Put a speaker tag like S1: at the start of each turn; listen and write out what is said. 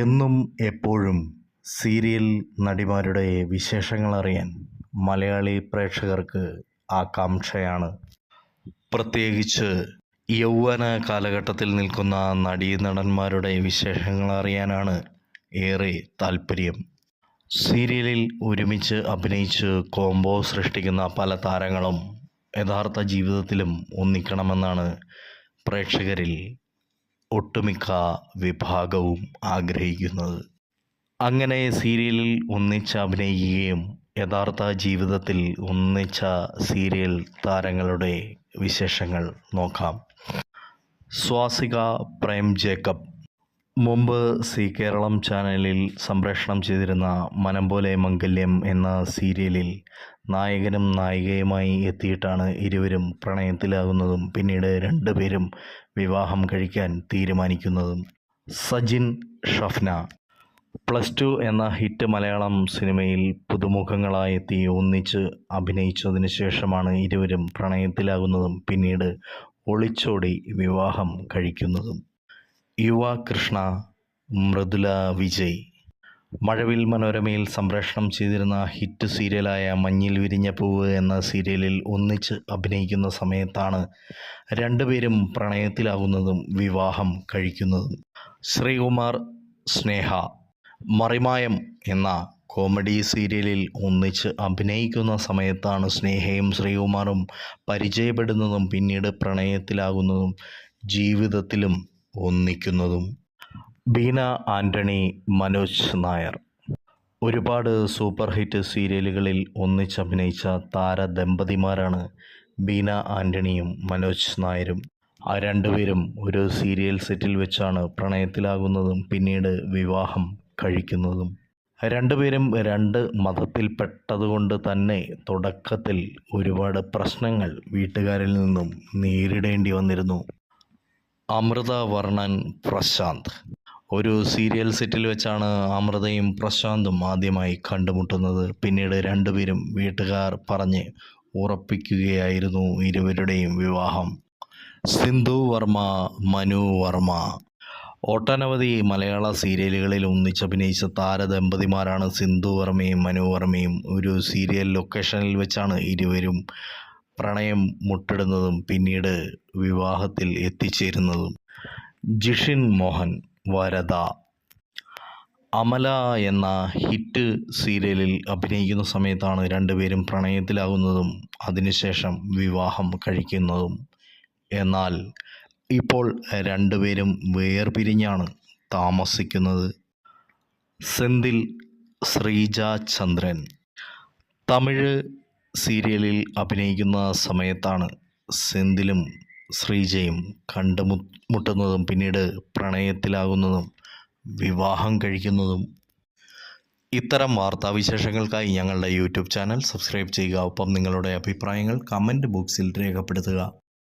S1: എന്നും എപ്പോഴും സീരിയൽ നടിമാരുടെ വിശേഷങ്ങൾ അറിയാൻ മലയാളി പ്രേക്ഷകർക്ക് ആകാംക്ഷയാണ്. പ്രത്യേകിച്ച് യൗവന കാലഘട്ടത്തിൽ നിൽക്കുന്ന നടീനടന്മാരുടെ വിശേഷങ്ങൾ അറിയാനാണ് ഏറെ താല്പര്യം. സീരിയലിൽ ഒരുമിച്ച് അഭിനയിച്ച് കോംബോ സൃഷ്ടിക്കുന്ന പല താരങ്ങളും യഥാർത്ഥ ജീവിതത്തിലും ഒന്നിക്കണമെന്നാണ് പ്രേക്ഷകരിൽ ഒട്ടുമിക്ക വിഭാഗവും ആഗ്രഹിക്കുന്നത്. അങ്ങനെ സീരിയലിൽ ഒന്നിച്ച് അഭിനയിക്കുകയും യഥാർത്ഥ ജീവിതത്തിൽ ഒന്നിച്ച സീരിയൽ താരങ്ങളുടെ വിശേഷങ്ങൾ നോക്കാം. സ്വാസിക പ്രേം ജേക്കബ് മുമ്പ് സി കേരളം ചാനലിൽ സംപ്രേഷണം ചെയ്തിരുന്ന മനം പോലെ മംഗല്യം എന്ന സീരിയലിൽ നായകനും നായികയുമായി എത്തിയിട്ടാണ് ഇരുവരും പ്രണയത്തിലാകുന്നതും പിന്നീട് രണ്ടുപേരും വിവാഹം കഴിക്കാൻ തീരുമാനിക്കുന്നതും. സജിൻ ഷഫ്ന. പ്ലസ് ടു എന്ന ഹിറ്റ് മലയാളം സിനിമയിൽ പുതുമുഖങ്ങളായെത്തി ഒന്നിച്ച് അഭിനയിച്ചതിന് ശേഷമാണ് ഇരുവരും പ്രണയത്തിലാകുന്നതും പിന്നീട് ഒളിച്ചോടി വിവാഹം കഴിക്കുന്നതും. യുവ കൃഷ്ണ മൃദുല വിജയ്. മഴവിൽ മനോരമയിൽ സംപ്രേഷണം ചെയ്തിരുന്ന ഹിറ്റ് സീരിയലായ മഞ്ഞിൽ വിരിഞ്ഞ പൂവ് എന്ന സീരിയലിൽ ഒന്നിച്ച് അഭിനയിക്കുന്ന സമയത്താണ് രണ്ടുപേരും പ്രണയത്തിലാകുന്നതും വിവാഹം കഴിക്കുന്നതും. ശ്രീകുമാർ സ്നേഹ മറിമായം എന്ന കോമഡി സീരിയലിൽ ഒന്നിച്ച് അഭിനയിക്കുന്ന സമയത്താണ് സ്നേഹയും ശ്രീകുമാറും പരിചയപ്പെടുന്നതും പിന്നീട് പ്രണയത്തിലാകുന്നതും ജീവിതത്തിലും ഒന്നിക്കുന്നതും ബീന ആന്റണി മനോജ് നായർ. ഒരുപാട് സൂപ്പർ ഹിറ്റ് സീരിയലുകളിൽ ഒന്നിച്ചഭിനയിച്ച താരദമ്പതിമാരാണ് ബീന ആന്റണിയും മനോജ് നായരും. ആ രണ്ടുപേരും ഒരു സീരിയൽ സെറ്റിൽ വെച്ചാണ് പ്രണയത്തിലാകുന്നതും പിന്നീട് വിവാഹം കഴിക്കുന്നതും. രണ്ടുപേരും രണ്ട് മതത്തിൽപ്പെട്ടതുകൊണ്ട് തന്നെ തുടക്കത്തിൽ ഒരുപാട് പ്രശ്നങ്ങൾ വീട്ടുകാരിൽ നിന്നും നേരിടേണ്ടി വന്നിരുന്നു. അമൃത വർണൻ പ്രശാന്ത്. ഒരു സീരിയൽ സെറ്റിൽ വെച്ചാണ് അമൃതയും പ്രശാന്തും ആദ്യമായി കണ്ടുമുട്ടുന്നത്. പിന്നീട് രണ്ടുപേരും വീട്ടുകാർ പറഞ്ഞ് ഉറപ്പിക്കുകയായിരുന്നു ഇരുവരുടെയും വിവാഹം. സിന്ധു വർമ്മ മനു വർമ്മ. ഒട്ടനവധി മലയാള സീരിയലുകളിൽ ഒന്നിച്ചഭിനയിച്ച താരദമ്പതിമാരാണ് സിന്ധു വർമ്മയും മനു വർമ്മയും. ഒരു സീരിയൽ ലൊക്കേഷനിൽ വെച്ചാണ് ഇരുവരും പ്രണയം മുട്ടിടുന്നതും പിന്നീട് വിവാഹത്തിൽ എത്തിച്ചേരുന്നതും. ജിഷിൻ മോഹൻ വരദ. അമല എന്ന ഹിറ്റ് സീരിയലിൽ അഭിനയിക്കുന്ന സമയത്താണ് രണ്ടുപേരും പ്രണയത്തിലാകുന്നതും അതിനുശേഷം വിവാഹം കഴിക്കുന്നതും. എന്നാൽ ഇപ്പോൾ രണ്ടുപേരും വേർപിരിഞ്ഞാണ് താമസിക്കുന്നത്. സെന്തിൽ ശ്രീജ ചന്ദ്രൻ. തമിഴ് സീരിയലിൽ അഭിനയിക്കുന്ന സമയത്താണ് സെന്തിലും ശ്രീജയും കണ്ടുമുട്ടുന്നതും പിന്നീട് പ്രണയത്തിലാകുന്നതും വിവാഹം കഴിക്കുന്നതും. ഇത്തരം വാർത്താവിശേഷങ്ങൾക്കായി ഞങ്ങളുടെ യൂട്യൂബ് ചാനൽ സബ്സ്ക്രൈബ് ചെയ്യുക. ഒപ്പം നിങ്ങളുടെ അഭിപ്രായങ്ങൾ കമന്റ് ബോക്സിൽ രേഖപ്പെടുത്തുക.